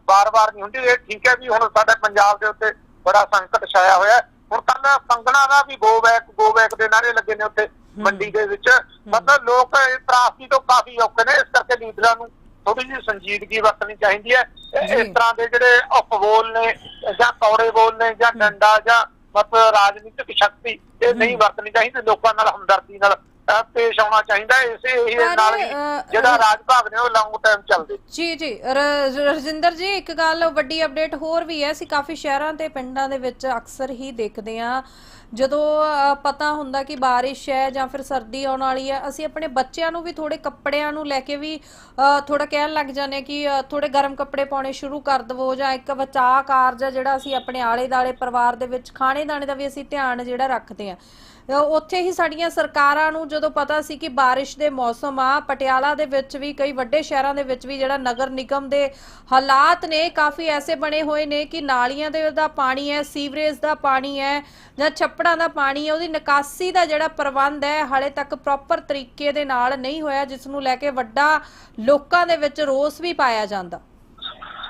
ਬਾਰ-ਬਾਰ ਨਹੀਂ ਹੁੰਦੀ। ਇਹ ਠੀਕ ਹੈ ਵੀ ਹੁਣ ਸਾਡੇ ਪੰਜਾਬ ਦੇ ਉੱਤੇ ਬੜਾ ਸੰਕਟ ਛਾਇਆ ਹੋਇਆ ਹੈ। ਹੁਣ ਕੱਲ ਕੰਗਣਾ ਦਾ ਵੀ ਗੋ ਬੈਕ ਗੋ ਬੈਕ ਦੇ ਨਾਰੇ ਲੱਗੇ ਨੇ ਉੱਤੇ ਮੰਡੀ ਦੇ ਵਿੱਚ। ਮਤਲਬ ਲੋਕ ਇਸ ਤਰਾਸਦੀ ਤੋਂ ਕਾਫੀ ਔਖੇ ਨੇ ਇਸ ਕਰਕੇ ਲੀਡਰਾਂ ਨੂੰ ਥੋੜੀ ਜਿਹੀ ਸੰਜੀਦਗੀ ਵਰਤਣੀ ਚਾਹੀਦੀ ਹੈ। ਇਹ-। ਇਸ ਤਰ੍ਹਾਂ ਦੇ ਜਿਹੜੇ ਉਪਬੋਲ ਨੇ ਜਾਂ ਕੌੜੇ ਬੋਲ ਨੇ ਜਾਂ ਡੰਡਾ ਜਾਂ ਮਤਲਬ ਰਾਜਨੀਤਿਕ ਸ਼ਕਤੀ ਇਹ ਨਹੀਂ ਵਰਤਣੀ ਚਾਹੀਦੀ ਲੋਕਾਂ ਨਾਲ ਹਮਦਰਦੀ ਨਾਲ ਪੇਸ਼ ਆਉਣਾ ਚਾਹੀਦਾ। ਇਸੇ ਇਹ
ਪਰ,
ਨਾਲ ਹੀ
ਅਹ,
ਜਿਹੜਾ ਰਾਜ ਭਾਗ ਨੇ ਉਹ ਲੌਂਗ ਟਾਈਮ ਚੱਲਦੇ
ਜੀ ਜੀ ਰ- ਰਜਿੰਦਰ ਜੀ ਇੱਕ ਗੱਲ ਵੱਡੀ ਅਪਡੇਟ ਹੋਰ ਵੀ ਹੈ ਅਸੀਂ ਕਾਫੀ ਸ਼ਹਿਰਾਂ ਤੇ ਪਿੰਡਾਂ ਦੇ ਵਿੱਚ ਅਕਸਰ ਹੀ ਦੇਖਦੇ ਹਾਂ ਜਦੋਂ ਅ, ਪਤਾ ਹੁੰਦਾ ਕਿ ਬਾਰਿਸ਼ ਹੈ ਜਾਂ ਫਿਰ ਸਰਦੀ ਆਉਣ ਵਾਲੀ ਹੈ ਅਸੀਂ ਆਪਣੇ ਬੱਚਿਆਂ ਨੂੰ ਵੀ ਥੋੜੇ ਕੱਪੜਿਆਂ ਨੂੰ ਲੈ ਕੇ ਵੀ ਅ, ਥੋੜਾ ਕਹਿਣ ਲੱਗ ਜਾਂਦੇ ਹਾਂ ਕਿ ਅ, ਥੋੜੇ ਗਰਮ ਕੱਪੜੇ ਪਾਉਣੇ ਸ਼ੁਰੂ ਕਰ ਦਵੋ ਜਾਂ ਇੱਕ ਬਚਾਅ ਕਾਰਜ ਹੈ ਜਿਹੜਾ ਅਸੀਂ ਆਪਣੇ ਆਲੇ ਦਾਲੇ ਪਰਿਵਾਰ ਦੇ ਵਿੱਚ ਖਾਣੇ ਦਾਣੇ ਦਾ ਵੀ ਅਸੀਂ ਧਿਆਨ ਜਿਹੜਾ ਰੱਖਦੇ ਹਾਂ ਅ, ਉੱਥੇ ਹੀ ਸਾਡੀਆਂ ਸਰਕਾਰਾਂ ਨੂੰ ਜਦੋਂ ਪਤਾ ਸੀ ਕਿ ਬਾਰਿਸ਼ ਦੇ ਮੌਸਮ ਆ, ਪਟਿਆਲਾ ਦੇ ਵਿੱਚ ਵੀ, ਕਈ ਵੱਡੇ ਸ਼ਹਿਰਾਂ ਦੇ ਵਿੱਚ ਵੀ ਜਿਹੜਾ ਨਗਰ ਨਿਗਮ ਦੇ ਹਾਲਾਤ ਨੇ, ਕਾਫੀ ਐਸੇ ਬਣੇ ਹੋਏ ਨੇ ਕਿ ਨਾਲੀਆਂ ਦੇ ਦਾ ਪਾਣੀ ਹੈ, ਸੀਵਰੇਜ ਦਾ ਪਾਣੀ ਹੈ ਜਾਂ ਛੱਪੜਾਂ ਦਾ ਪਾਣੀ ਹੈ, ਉਹਦੀ ਨਿਕਾਸੀ ਦਾ ਜਿਹੜਾ ਪ੍ਰਬੰਧ ਹੈ, ਹਾਲੇ ਤੱਕ ਪ੍ਰੋਪਰ ਤਰੀਕੇ ਦੇ ਨਾਲ ਨਹੀਂ ਹੋਇਆ, ਜਿਸ ਨੂੰ ਲੈ ਕੇ ਵੱਡਾ ਲੋਕਾਂ ਦੇ ਵਿੱਚ ਰੋਸ ਵੀ ਪਾਇਆ ਜਾਂਦਾ।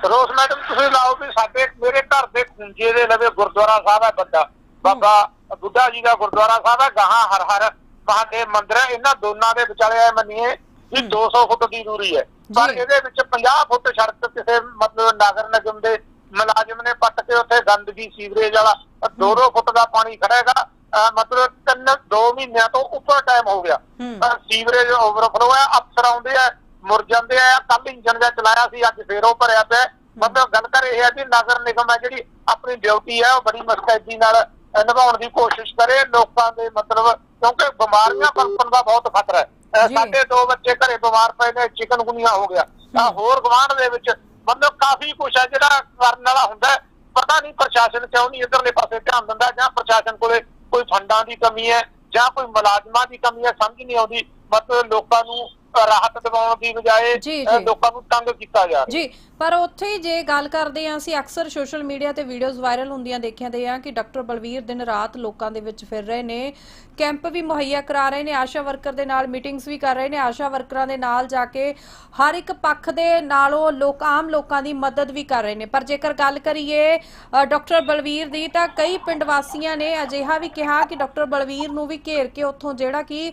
ਰੋਸ ਮੈਡਮ, ਤੁਸੀਂ ਲਾਓ ਵੀ ਸਾਡੇ, ਮੇਰੇ ਘਰ ਦੇ ਖੁੰਝੇ ਦੇ ਲਵੇ ਗੁਰਦੁਆਰਾ ਸਾਹਿਬ ਹੈ ਵੱਡਾ। ਬਾਬਾ ਬੁੱਢਾ ਜੀ ਦਾ ਗੁਰਦੁਆਰਾ ਸਾਹਿਬ ਹੈ ਗਾਹਾਂ ਹਰ ਹਰ ਮਹਾਦੇਵ ਮੰਦਿਰ ਹੈ ਇਹਨਾਂ ਦੋਨਾਂ ਦੇ ਵਿਚਾਲੇ ਐ ਮੰਨੀਏ ਵੀ 200 ਫੁੱਟ ਦੀ ਦੂਰੀ ਹੈ ਪਰ। ਇਹਦੇ ਵਿੱਚ 50 ਫੁੱਟ ਸੜਕ ਕਿਸੇ ਮਤਲਬ ਨਗਰ ਨਿਗਮ ਦੇ ਮੁਲਾਜ਼ਮ ਨੇ ਪੱਟ ਕੇ ਉੱਥੇ ਗੰਦਗੀ ਸੀਵਰੇਜ ਵਾਲਾ 2-2 ਫੁੱਟ ਦਾ ਪਾਣੀ ਖੜਾ ਹੈਗਾ ਅਹ ਮਤਲਬ ਤਿੰਨ 2 ਮਹੀਨਿਆਂ ਤੋਂ ਉੱਪਰ ਟਾਈਮ ਹੋ ਗਿਆ। ਅਹ ਸੀਵਰੇਜ ਓਵਰਫਲੋ ਹੈ ਅਫਸਰ ਆਉਂਦੇ ਆ ਮੁਰ ਜਾਂਦੇ ਆ ਕੱਲ ਇੰਜਨ ਦਾ ਚਲਾਇਆ ਸੀ ਅੱਜ ਫੇਰ ਉਹ ਭਰਿਆ ਪਿਆ। ਮਤਲਬ ਗੱਲ ਕਰ ਇਹ ਹੈ ਕਿ ਨਗਰ ਨਿਗਮ ਹੈ ਜਿਹੜੀ ਆਪਣੀ ਡਿਊਟੀ ਹੈ ਉਹ ਬੜੀ ਮੁਸਤੈਦੀ ਨਾਲ ਨਿਭਾਉਣ ਦੀ ਕੋਸ਼ਿਸ਼ ਕਰੇ ਲੋਕਾਂ ਦੇ ਮਤਲਬ ਕਿਉਂਕਿ ਬਿਮਾਰੀਆਂ ਪਨਪਣ ਦਾ ਬਹੁਤ ਖਤਰਾ ਹੈ। ਸਾਡੇ ਦੋ ਬੱਚੇ ਘਰੇ ਬਿਮਾਰ ਪਏ ਨੇ ਚਿਕਨਗੁਨੀਆ ਹੋ ਗਿਆ। ਤਾਂ ਹੋਰ ਗਵਾਂਢ ਦੇ ਵਿੱਚ ਮਤਲਬ ਕਾਫੀ ਕੁਛ ਹੈ ਜਿਹੜਾ ਕਰਨ ਵਾਲਾ ਹੁੰਦਾ। ਪਤਾ ਨਹੀਂ ਪ੍ਰਸ਼ਾਸਨ ਕਿਉਂ ਨਹੀਂ ਇਧਰਲੇ ਪਾਸੇ ਧਿਆਨ ਦਿੰਦਾ ਜਾਂ ਪ੍ਰਸ਼ਾਸਨ ਕੋਲੇ ਕੋਈ ਫੰਡਾਂ ਦੀ ਕਮੀ ਹੈ ਜਾਂ ਕੋਈ ਮੁਲਾਜ਼ਮਾਂ ਦੀ ਕਮੀ ਹੈ ਸਮਝ ਨਹੀਂ ਆਉਂਦੀ। ਮਤਲਬ ਲੋਕਾਂ ਨੂੰ ਰਾਹਤ ਦਿਵਾਉਣ ਦੀ ਬਜਾਏ। ਲੋਕਾਂ ਨੂੰ ਤੰਗ ਕੀਤਾ ਜਾ ਰਿਹਾ।
ਜੀ। ਪਰ ਉੱਥੇ ਹੀ ਜੇ ਗੱਲ ਕਰਦੇ ਹਾਂ, ਅਸੀਂ ਅਕਸਰ ਸੋਸ਼ਲ ਮੀਡੀਆ ਤੇ ਵੀਡੀਓਜ਼ ਵਾਇਰਲ ਹੁੰਦੀਆਂ ਦੇਖਿਆ ਦੇ ਆ ਕਿ ਡਾਕਟਰ ਬਲਵੀਰ ਦਿਨ ਰਾਤ ਲੋਕਾਂ ਦੇ ਵਿੱਚ ਫਿਰ ਰਹੇ ਨੇ। ਕੈਂਪ ਵੀ ਮੁਹੱਈਆ ਕਰਾ ਰਹੇ ਨੇ, ਆਸ਼ਾ ਵਰਕਰ ਦੇ ਨਾਲ ਮੀਟਿੰਗਸ ਵੀ ਕਰ ਰਹੇ ਨੇ। ਆਸ਼ਾ ਵਰਕਰਾਂ ਦੇ ਨਾਲ ਜਾ ਕੇ ਹਰ ਇੱਕ ਪੱਖ ਦੇ ਨਾਲੋਂ ਲੋਕ, ਆਮ ਲੋਕਾਂ ਦੀ ਮਦਦ ਵੀ ਕਰ ਰਹੇ ਨੇ। ਪਰ ਜੇਕਰ ਗੱਲ ਕਰੀਏ ਡਾਕਟਰ ਬਲਵੀਰ ਦੀ ਤਾਂ ਕਈ ਪਿੰਡ ਵਾਸੀਆਂ ਨੇ ਅਜਿਹਾ ਵੀ ਕਿਹਾ ਕਿ ਡਾਕਟਰ ਬਲਵੀਰ ਨੂੰ ਵੀ ਘੇਰ ਕੇ ਉੱਥੋਂ ਜਿਹੜਾ ਕਿ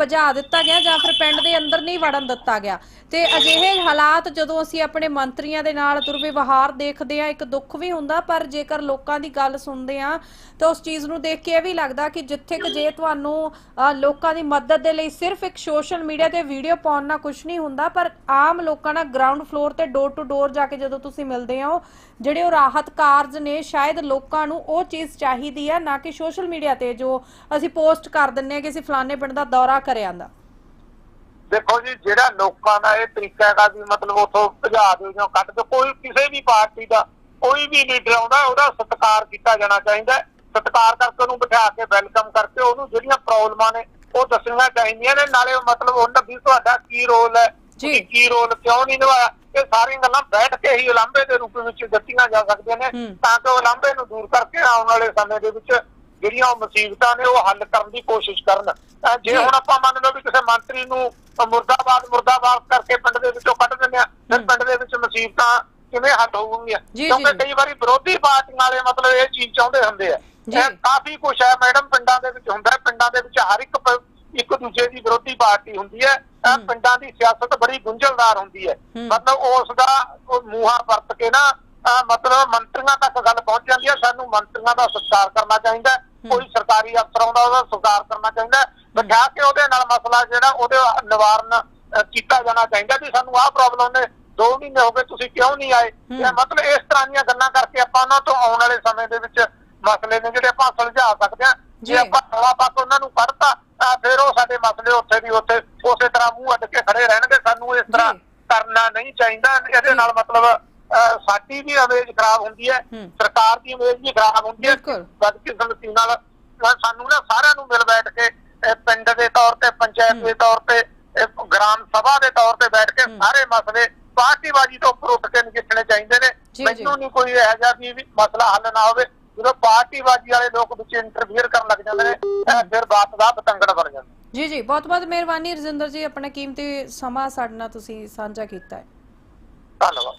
ਭਜਾ ਦਿੱਤਾ ਗਿਆ ਜਾਂ ਫਿਰ ਪਿੰਡ ਦੇ ਅੰਦਰ ਨਹੀਂ ਵੜਨ ਦਿੱਤਾ ਗਿਆ। ਤੇ ਅਜਿਹੇ ਹਾਲਾਤ ਜਦੋਂ ਅਸੀਂ ਆਪਣੇ ਮੰਤਰੀਆਂ ਦੇ ਨਾਲ ਦੁਰਵਿਵਹਾਰ ਦੇਖਦੇ ਆ, ਇੱਕ ਦੁੱਖ ਵੀ ਹੁੰਦਾ, ਪਰ ਜੇਕਰ ਲੋਕਾਂ ਦੀ ਗੱਲ ਸੁਣਦੇ ਆ, ਤਾਂ ਉਸ ਚੀਜ਼ ਨੂੰ ਦੇਖ ਕੇ ਇਹ ਵੀ ਲੱਗਦਾ ਕਿ ਜਿੱਥੇ ਕਿ ਜੇ ਤੁਹਾਨੂੰ ਲੋਕਾਂ ਦੀ ਮਦਦ ਦੇ ਲਈ ਸਿਰਫ ਇੱਕ ਸੋਸ਼ਲ ਮੀਡੀਆ ਤੇ ਵੀਡੀਓ ਪਾਉਣ ਨਾਲ ਕੁਝ ਨਹੀਂ ਹੁੰਦਾ, ਪਰ ਆਮ ਲੋਕਾਂ ਨਾਲ ਗਰਾਊਂਡ ਫਲੋਰ ਤੇ ਡੋਰ ਟੂ ਡੋਰ ਜਾ ਕੇ ਜਦੋਂ ਤੁਸੀਂ ਮਿਲਦੇ ਹੋ ਜਿਹੜੇ ਉਹ ਰਾਹਤ ਕਾਰਜ ਨੇ, ਸ਼ਾਇਦ ਲੋਕਾਂ ਨੂੰ ਉਹ ਚੀਜ਼ ਚਾਹੀਦੀ ਆ, ਨਾ ਕਿ ਸੋਸ਼ਲ ਮੀਡੀਆ ਤੇ ਜੋ ਅਸੀਂ ਪੋਸਟ ਕਰ ਦਿੰਨੇ ਆ ਕਿ ਅਸੀਂ ਫਲਾਣੇ ਪਿੰਡ ਦਾ ਦੌਰਾ ਕਰ ਆਂਦਾ
ਦੇਖੋ ਜੀ ਜਿਹੜਾ ਲੋਕਾਂ ਦਾ ਇਹ ਤਰੀਕਾ ਹੈਗਾ ਵੀ ਮਤਲਬ ਉਥੋਂ ਭਜਾ ਦਿਓ ਜਾਂ ਕੱਢ ਦਿਓ ਕੋਈ ਕਿਸੇ ਵੀ ਪਾਰਟੀ ਦਾ ਕੋਈ ਵੀ ਲੀਡਰ ਆਉਂਦਾ ਉਹਦਾ ਸਤਿਕਾਰ ਕੀਤਾ ਜਾਣਾ ਚਾਹੀਦਾ। ਸਤਿਕਾਰ ਕਰਕੇ ਉਹਨੂੰ ਬਿਠਾ ਕੇ ਵੈਲਕਮ ਕਰਕੇ ਉਹਨੂੰ ਜਿਹੜੀਆਂ ਪ੍ਰੋਬਲਮਾਂ ਨੇ ਉਹ ਦੱਸਣੀਆਂ ਚਾਹੀਦੀਆਂ ਨੇ ਨਾਲੇ ਮਤਲਬ ਉਹਨਾਂ ਵੀ ਤੁਹਾਡਾ ਕੀ ਰੋਲ ਹੈ
ਜੀ।
ਕੀ ਰੋਲ ਕਿਉਂ ਨਹੀਂ ਨਿਭਾਇਆ ਇਹ ਸਾਰੀਆਂ ਗੱਲਾਂ ਬੈਠ ਕੇ ਹੀ ਉਲਾਂਭੇ ਦੇ ਰੂਪ ਵਿੱਚ ਦਿੱਤੀਆਂ ਜਾ ਸਕਦੀਆਂ ਨੇ। ਤਾਂ ਕਿ ਉਲਾਂਭੇ ਨੂੰ ਦੂਰ ਕਰਕੇ ਆਉਣ ਵਾਲੇ ਸਮੇਂ ਦੇ ਵਿੱਚ ਜਿਹੜੀਆਂ ਉਹ ਮੁਸੀਬਤਾਂ ਨੇ ਉਹ ਹੱਲ ਕਰਨ ਦੀ ਕੋਸ਼ਿਸ਼ ਕਰਨ ਜੇ। ਹੁਣ ਆਪਾਂ ਮੰਨ ਲਓ ਵੀ ਕਿਸੇ ਮੰਤਰੀ ਨੂੰ ਮੁਰਦਾਬਾਦ ਮੁਰਦਾਬਾਦ ਕਰਕੇ ਪਿੰਡ ਦੇ ਵਿੱਚੋਂ ਕੱਢ ਦਿੰਦੇ ਆ ਫਿਰ। ਪਿੰਡ ਦੇ ਵਿੱਚ ਮੁਸੀਬਤਾਂ ਕਿਵੇਂ ਹੱਲ ਹੋਊਗੀਆਂ ਕਿਉਂਕਿ। ਕਈ ਵਾਰੀ ਵਿਰੋਧੀ ਪਾਰਟੀਆਂ ਵਾਲੇ ਮਤਲਬ ਇਹ ਚੀਜ਼ ਚਾਹੁੰਦੇ ਹੁੰਦੇ ਆ। ਇਹ ਕਾਫੀ ਕੁਝ ਹੈ ਮੈਡਮ ਪਿੰਡਾਂ ਦੇ ਵਿੱਚ ਹੁੰਦਾ ਹੈ ਪਿੰਡਾਂ ਦੇ ਵਿੱਚ ਹਰ ਇੱਕ ਇੱਕ ਦੂਜੇ ਦੀ ਵਿਰੋਧੀ ਪਾਰਟੀ ਹੁੰਦੀ ਹੈ ਇਹ। ਪਿੰਡਾਂ ਦੀ ਸਿਆਸਤ ਬੜੀ ਗੁੰਝਲਦਾਰ ਹੁੰਦੀ ਹੈ। ਮਤਲਬ ਉਸ ਦਾ ਉਹ ਮੂੰਹਾਂ ਵਰਤ ਕੇ ਨਾ ਮਤਲਬ ਮੰਤਰੀਆਂ ਤੱਕ ਗੱਲ ਪਹੁੰਚ ਜਾਂਦੀ ਹੈ ਸਾਨੂੰ ਮੰਤਰੀਆਂ ਦਾ ਸਤਿਕਾਰ ਕਰਨਾ ਚਾਹੀਦਾ ਸਰਕਾਰੀ ਅਫਸਰਾਂ ਦਾ ਉਹਦਾ ਸਤਿਕਾਰ ਕਰਨਾ ਚਾਹੀਦਾ। ਬਿਠਾ ਕੇ ਉਹਦੇ ਨਾਲ ਮਸਲਾ ਜਿਹੜਾ ਉਹਦੇ ਨਿਵਾਰਨ ਕੀਤਾ ਜਾਣਾ ਚਾਹੀਦਾ ਵੀ ਸਾਨੂੰ ਆਹ ਪ੍ਰੋਬਲਮ ਨੇ 2 ਮਹੀਨੇ ਹੋ ਗਏ ਤੁਸੀਂ ਕਿਉਂ ਨਹੀਂ ਆਏ। ਇਹ ਮਤਲਬ ਇਸ ਤਰ੍ਹਾਂ ਦੀਆਂ ਗੱਲਾਂ ਕਰਕੇ ਆਪਾਂ ਉਹਨਾਂ ਤੋਂ ਆਉਣ ਵਾਲੇ ਸਮੇਂ ਦੇ ਵਿੱਚ ਮਸਲੇ ਨੇ ਜਿਹੜੇ ਆਪਾਂ ਸੁਲਝਾ ਸਕਦੇ ਹਾਂ
ਜੀ।
ਆਪਾਂ ਰੌਲਾ ਪਾ ਕੇ ਉਹਨਾਂ ਨੂੰ ਕੱਢਤਾ ਤਾਂ ਫਿਰ ਉਹ ਸਾਡੇ ਮਸਲੇ ਉੱਥੇ ਦੀ ਉੱਥੇ ਉਸੇ ਤਰ੍ਹਾਂ ਮੂੰਹ ਅੱਡ ਕੇ ਖੜੇ ਰਹਿਣਗੇ ਸਾਨੂੰ ਇਸ ਤਰ੍ਹਾਂ। ਕਰਨਾ ਨਹੀਂ ਚਾਹੀਦਾ ਇਹਦੇ ਨਾਲ ਮਤਲਬ ਸਾਡੀ ਵੀ ਇਮੇਜ ਖਰਾਬ ਹੁੰਦੀ ਹੈ। ਸਰਕਾਰ ਦੀ ਇਮੇਜ ਵੀ ਖਰਾਬ ਹੁੰਦੀ ਹੈ। ਬਦਕਿਸਮਤੀ ਨਾਲ ਸਾਨੂੰ ਨਾ ਸਾਰਿਆਂ ਨੂੰ ਮਿਲ ਬੈਠ ਕੇ ਪਿੰਡ ਦੇ ਤੌਰ ਤੇ ਪੰਚਾਇਤ। ਦੇ ਤੌਰ ਤੇ ਗ੍ਰਾਮ ਸਭਾ ਦੇ ਤੌਰ ਤੇ ਬੈਠ ਕੇ। ਸਾਰੇ ਮਸਲੇ ਪਾਰਟੀਬਾਜ਼ੀ ਤੋਂ ਉੱਪਰ ਉੱਠ ਕੇ ਨਜਿੱਠਣੇ ਚਾਹੀਦੇ ਨੇ। ਮੈਨੂੰ ਨਹੀਂ ਕੋਈ ਇਹੋ ਜਿਹਾ ਵੀ ਮਸਲਾ ਹੱਲ ਨਾ ਹੋਵੇ। ਜਦੋਂ ਪਾਰਟੀਬਾਜ਼ੀ ਵਾਲੇ ਲੋਕ ਵਿੱਚ ਇੰਟਰਫੇਅਰ ਕਰਨ ਲੱਗ ਜਾਂਦੇ ਨੇ ਫਿਰ ਬਾਤ ਦਾ ਪਤੰਗੜ ਬਣ ਜਾਂਦਾ
ਜੀ ਜੀ। ਬਹੁਤ ਬਹੁਤ ਮਿਹਰਬਾਨੀ ਰਜਿੰਦਰ ਜੀ ਆਪਣਾ ਕੀਮਤੀ ਸਮਾਂ ਸਾਡੇ ਨਾਲ ਤੁਸੀਂ ਸਾਂਝਾ ਕੀਤਾ ਹੈ।
ਧੰਨਵਾਦ।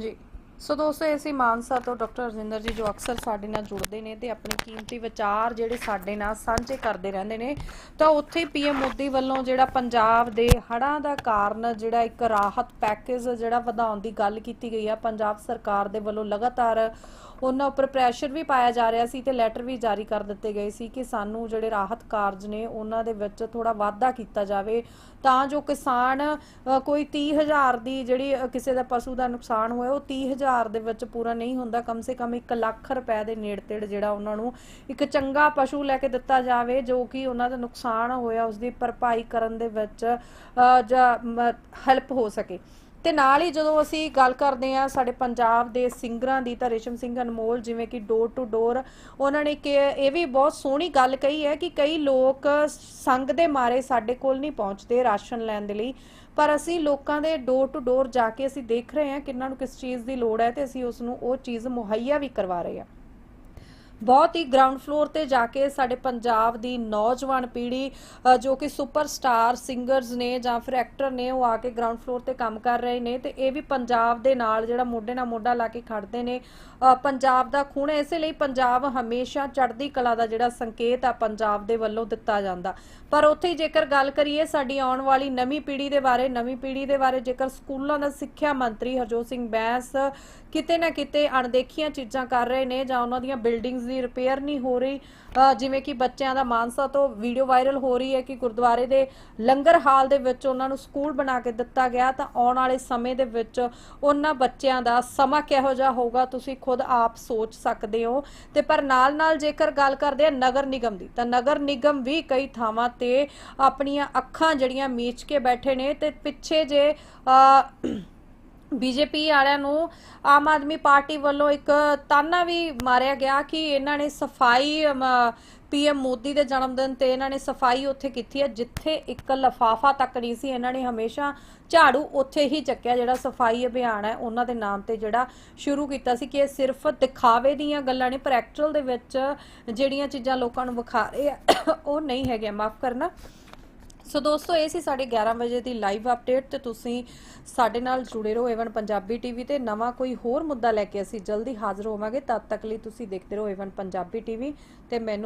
ਜੀ। ਸੋ ਦੋਸਤੋ ਇਹ ਸੀ ਮਾਨਸਾ ਤੋਂ ਡਾਕਟਰ ਰਜਿੰਦਰ ਜੀ ਜੋ ਅਕਸਰ ਸਾਡੇ ਨਾਲ ਜੁੜਦੇ ਨੇ ਤੇ ਆਪਣੇ ਕੀਮਤੀ ਵਿਚਾਰ ਜਿਹੜੇ ਸਾਡੇ ਨਾਲ ਸਾਂਝੇ ਕਰਦੇ ਰਹਿੰਦੇ ਨੇ। ਤਾਂ ਉੱਥੇ ਹੀ ਪੀਐਮ ਮੋਦੀ ਵੱਲੋਂ ਜਿਹੜਾ ਪੰਜਾਬ ਦੇ ਹੜ੍ਹਾਂ ਦਾ ਕਾਰਨ ਜਿਹੜਾ ਇੱਕ ਰਾਹਤ ਪੈਕੇਜ ਜਿਹੜਾ ਵਧਾਉਣ ਦੀ ਗੱਲ ਕੀਤੀ ਗਈ ਆ ਪੰਜਾਬ ਸਰਕਾਰ ਦੇ ਵੱਲੋਂ ਲਗਾਤਾਰ ਉਹਨਾਂ ਉੱਪਰ ਪ੍ਰੈਸ਼ਰ ਵੀ ਪਾਇਆ ਜਾ ਰਿਹਾ ਸੀ ਤੇ ਲੈਟਰ ਵੀ ਜਾਰੀ ਕਰ ਦਿੱਤੇ ਗਏ ਸੀ ਕਿ ਸਾਨੂੰ ਜਿਹੜੇ ਰਾਹਤ ਕਾਰਜ ਨੇ ਉਹਨਾਂ ਦੇ ਵਿੱਚ ਥੋੜਾ ਵਾਧਾ ਕੀਤਾ ਜਾਵੇ। ਤਾਂ ਜੋ ਕਿਸਾਨ ਅ, ਕੋਈ 30000 ਦੀ ਜਿਹੜੀ ਕਿਸੇ ਦਾ ਪਸ਼ੂ ਦਾ ਨੁਕਸਾਨ ਹੋਇਆ ਉਹ 30000 ਦੇ ਵਿੱਚ ਪੂਰਾ ਨਹੀਂ ਹੁੰਦਾ, ਕਮ ਸੇ ਕਮ 1 ਲੱਖ ਰੁਪਏ ਦੇ ਨੇੜੇ ਤੇੜ ਜਿਹੜਾ ਉਹਨਾਂ ਨੂੰ ਇੱਕ ਚੰਗਾ ਪਸ਼ੂ ਲੈ ਕੇ ਦਿੱਤਾ ਜਾਵੇ, ਜੋ ਕਿ ਉਹਨਾਂ ਦਾ ਨੁਕਸਾਨ ਹੋਇਆ ਉਸ ਦੀ ਭਰਪਾਈ ਕਰਨ ਦੇ ਵਿੱਚ ਜਾਂ ਹੈਲਪ ਹੋ ਸਕੇ। ਤੇ ਨਾਲ ਹੀ ਜਦੋਂ ਅਸੀਂ ਗੱਲ ਕਰਦੇ ਆ ਸਾਡੇ ਪੰਜਾਬ ਦੇ ਸਿੰਗਰਾਂ ਦੀ, ਤਾਂ ਰੇਸ਼ਮ ਸਿੰਘ ਅਨਮੋਲ ਜਿਵੇਂ ਕਿ ਡੋਰ ਟੂ ਡੋਰ ਉਹਨਾਂ ਨੇ ਕਿ ਇਹ ਵੀ ਬਹੁਤ ਸੋਹਣੀ ਗੱਲ ਕਹੀ ਹੈ ਕਿ ਕਈ ਲੋਕ ਸੰਗ ਦੇ ਮਾਰੇ ਸਾਡੇ ਕੋਲ ਨਹੀਂ ਪਹੁੰਚਦੇ ਰਾਸ਼ਨ ਲੈਣ ਦੇ ਲਈ। ਪਰ ਅਸੀਂ ਲੋਕਾਂ ਦੇ ਡੋਰ ਟੂ ਡੋਰ ਜਾ ਕੇ ਅਸੀਂ ਦੇਖ ਰਹੇ ਹਾਂ ਕਿ ਨੂੰ ਕਿਸ ਚੀਜ਼ ਦੀ ਲੋੜ ਹੈ ਤੇ ਅਸੀਂ ਉਸ ਨੂੰ ਉਹ ਚੀਜ਼ ਮੁਹੱਈਆ ਵੀ ਕਰਵਾ ਰਹੇ ਹਾਂ। ਬਹੁਤ ਹੀ ਗਰਾਊਂਡ ਫਲੋਰ ਤੇ ਜਾ ਕੇ ਸਾਡੇ ਪੰਜਾਬ ਦੀ ਨੌਜਵਾਨ ਪੀੜ੍ਹੀ ਜੋ ਕਿ ਸੁਪਰਸਟਾਰ ਸਿੰਗਰਸ ਨੇ ਜਾਂ ਫਿਰ ਐਕਟਰ ਨੇ, ਉਹ ਆ ਕੇ ਗਰਾਊਂਡ ਫਲੋਰ ਤੇ ਕੰਮ ਕਰ ਰਹੇ ਨੇ ਤੇ ਇਹ ਵੀ ਪੰਜਾਬ ਦੇ ਨਾਲ ਜਿਹੜਾ ਮੋਢੇ ਨਾਲ ਮੋਢਾ ਲਾ ਕੇ ਖੜਦੇ ਨੇ। ਪੰਜਾਬ ਦਾ ਖੂਨ ਹੈ, ਇਸੇ ਲਈ ਪੰਜਾਬ ਹਮੇਸ਼ਾ ਚੜ੍ਹਦੀ ਕਲਾ ਦਾ ਜਿਹੜਾ ਸੰਕੇਤ ਆ ਪੰਜਾਬ ਦੇ ਵੱਲੋਂ ਦਿੱਤਾ ਜਾਂਦਾ। ਪਰ ਉੱਥੇ ਜੇਕਰ ਗੱਲ ਕਰੀਏ, ਸਾਡੀ ਆਉਣ ਵਾਲੀ ਨਵੀਂ ਪੀੜ੍ਹੀ ਦੇ ਬਾਰੇ, ਨਵੀਂ ਪੀੜ੍ਹੀ ਦੇ ਬਾਰੇ ਜੇਕਰ ਸਕੂਲਾਂ ਦਾ ਸਿੱਖਿਆ ਮੰਤਰੀ ਹਰਜੋਤ ਸਿੰਘ ਬੈਂਸ ਕਿਤੇ ਨਾ ਕਿਤੇ ਅਣਦੇਖੀਆਂ ਚੀਜ਼ਾਂ ਕਰ ਰਹੇ ਨੇ ਜਾਂ ਉਹਨਾਂ ਦੀਆਂ ਬਿਲਡਿੰਗਸ ਦੀ ਰਿਪੇਅਰ ਨਹੀਂ ਹੋ ਰਹੀ ਜਿਵੇਂ ਕਿ ਬੱਚਿਆਂ ਦਾ ਮਾਨਸਾ ਤੋਂ ਵੀਡੀਓ ਵਾਇਰਲ ਹੋ ਰਹੀ ਹੈ ਕਿ ਗੁਰਦੁਆਰੇ ਦੇ ਲੰਗਰ ਹਾਲ ਦੇ ਵਿੱਚ ਉਹਨਾਂ ਨੂੰ ਸਕੂਲ ਬਣਾ ਕੇ ਦਿੱਤਾ ਗਿਆ, ਤਾਂ ਆਉਣ ਵਾਲੇ ਸਮੇਂ ਦੇ ਵਿੱਚ ਉਹਨਾਂ ਬੱਚਿਆਂ ਦਾ ਸਮਾਂ ਕਿਹੋ ਜਿਹਾ ਹੋਊਗਾ, ਤੁਸੀਂ ਖੁਦ ਆਪ ਸੋਚ ਸਕਦੇ ਹੋ। ਤੇ ਪਰ ਨਾਲ ਨਾਲ ਜੇਕਰ ਗੱਲ ਕਰਦੇ ਆ ਨਗਰ ਨਿਗਮ ਦੀ ਤਾਂ ਨਗਰ ਨਿਗਮ ਵੀ ਕਈ ਥਾਵਾਂ ਤੇ ਆਪਣੀਆਂ ਅੱਖਾਂ ਜਿਹੜੀਆਂ ਮੀਚ ਕੇ ਬੈਠੇ ਨੇ ਤੇ ਪਿੱਛੇ ਜੇ ਅ, ਬੀਜੇਪੀ ਵਾਲਿਆਂ ਨੂੰ ਆਮ ਆਦਮੀ ਪਾਰਟੀ ਵੱਲੋਂ ਇੱਕ ਤਾਨਾ ਵੀ ਮਾਰਿਆ ਗਿਆ ਕਿ ਇਹਨਾਂ ਨੇ ਸਫ਼ਾਈ ਪੀਐਮ ਮੋਦੀ ਦੇ ਜਨਮ ਦਿਨ ਤੇ ਇਹਨਾਂ ਨੇ ਸਫ਼ਾਈ ਉੱਥੇ ਕੀਤੀ ਹੈ, ਜਿੱਥੇ ਇੱਕ ਲਫਾਫਾ ਤੱਕ ਨਹੀਂ ਸੀ, ਇਹਨਾਂ ਨੇ ਹਮੇਸ਼ਾ ਝਾੜੂ ਉੱਥੇ ਹੀ ਚੱਕਿਆ, ਜਿਹੜਾ ਸਫ਼ਾਈ ਅਭਿਆਨ ਹੈ, ਉਹਨਾਂ ਦੇ ਨਾਮ ਤੇ ਜਿਹੜਾ ਸ਼ੁਰੂ ਕੀਤਾ ਸੀ ਕਿ ਇਹ ਸਿਰਫ ਦਿਖਾਵੇ ਦੀਆਂ ਗੱਲਾਂ ਨੇ ਪਰ ਐਕਚੁਅਲ ਦੇ ਵਿੱਚ ਜਿਹੜੀਆਂ ਚੀਜ਼ਾਂ ਲੋਕਾਂ ਨੂੰ ਵਿਖਾ ਰਹੇ ਆ, ਉਹ ਨਹੀਂ ਹੈਗੇ ਮਾਫ ਕਰਨਾ। ਸੋ ਦੋਸਤੋ, ਇਹ ਸੀ ਸਾਡੇ 11 ਵਜੇ ਦੀ ਲਾਈਵ ਅਪਡੇਟ ਤੇ ਤੁਸੀਂ ਸਾਡੇ ਨਾਲ ਜੁੜੇ ਰਹੋ ਏਵਨ ਪੰਜਾਬੀ ਟੀਵੀ ਤੇ। ਨਵਾਂ ਕੋਈ ਹੋਰ ਮੁੱਦਾ ਲੈ ਕੇ ਅਸੀਂ ਜਲਦੀ ਹਾਜ਼ਰ ਹੋਵਾਂਗੇ। ਤਦ ਤੱਕ ਲਈ ਤੁਸੀਂ ਦੇਖਦੇ ਰਹੋ ਏਵਨ ਪੰਜਾਬੀ ਟੀਵੀ ਤੇ। ਮੈਨੂੰ